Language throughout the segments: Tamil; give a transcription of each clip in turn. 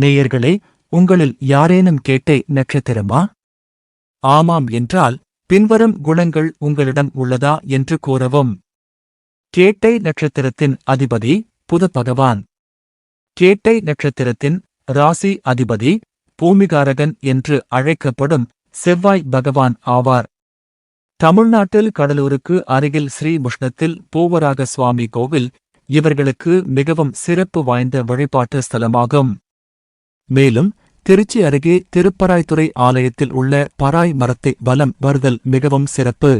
நேயர்களே உங்களில் யாரேனும் கேட்டை நட்சத்திரமா? ஆமாம் என்றால் பின்வரும் குணங்கள் உங்களிடம் உள்ளதா என்று கூறவும். கேட்டை நட்சத்திரத்தின் அதிபதி புத பகவான் கேட்டை நட்சத்திரத்தின் ராசி அதிபதி பூமிகாரகன் என்று அழைக்கப்படும் செவ்வாய் பகவான் ஆவார். தமிழ்நாட்டில் கடலூருக்கு அருகில் ஸ்ரீமுஷ்ணத்தில் பூவராக சுவாமி கோவில் இவர்களுக்கு மிகவும் சிறப்பு வாய்ந்த வழிபாட்டு ஸ்தலமாகும். மேலும் திருச்சி அருகே திருப்பராய்த்துறை ஆலயத்தில் உள்ள பராய் மரத்தை வலம் வருதல் மிகவும் சிறப்பு.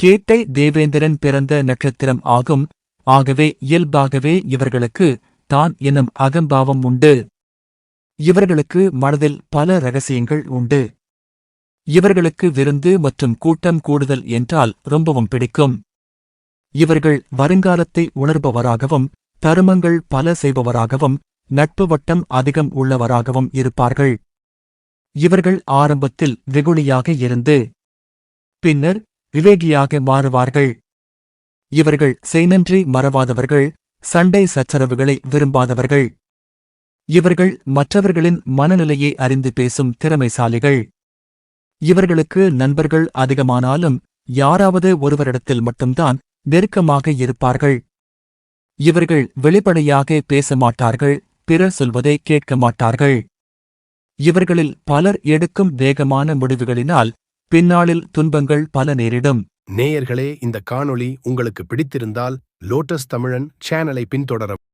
கேட்டை தேவேந்திரன் பிறந்த நட்சத்திரம் ஆகும். ஆகவே இயல்பாகவே இவர்களுக்கு தான் எனும் அகம்பாவம் உண்டு. இவர்களுக்கு மனதில் பல ரகசியங்கள் உண்டு. இவர்களுக்கு விருந்து மற்றும் கூட்டம் கூடுதல் என்றால் ரொம்பவும் பிடிக்கும். இவர்கள் வருங்காலத்தை உணர்பவராகவும் தருமங்கள் பல செய்பவராகவும் நட்பு வட்டம் அதிகம் உள்ளவராகவும் இருப்பார்கள். இவர்கள் ஆரம்பத்தில் வெகுளியாக இருந்து பின்னர் விவேகியாக மாறுவார்கள். இவர்கள் செய்நன்றி மறவாதவர்கள் சண்டை சச்சரவுகளை விரும்பாதவர்கள். இவர்கள் மற்றவர்களின் மனநிலையை அறிந்து பேசும் திறமைசாலிகள். இவர்களுக்கு நண்பர்கள் அதிகமானாலும் யாராவது ஒருவரிடத்தில் மட்டும்தான் நெருக்கமாக இருப்பார்கள். இவர்கள் வெளிப்படையாக பேச மாட்டார்கள். பிறர் சொல்வதை கேட்க மாட்டார்கள். இவர்களில் பலர் எடுக்கும் வேகமான முடிவுகளினால் பின்னாளில் துன்பங்கள் பல நேரிடும். நேயர்களே இந்த காணொளி உங்களுக்கு பிடித்திருந்தால் லோட்டஸ் தமிழன் சேனலை பின்தொடரவும்.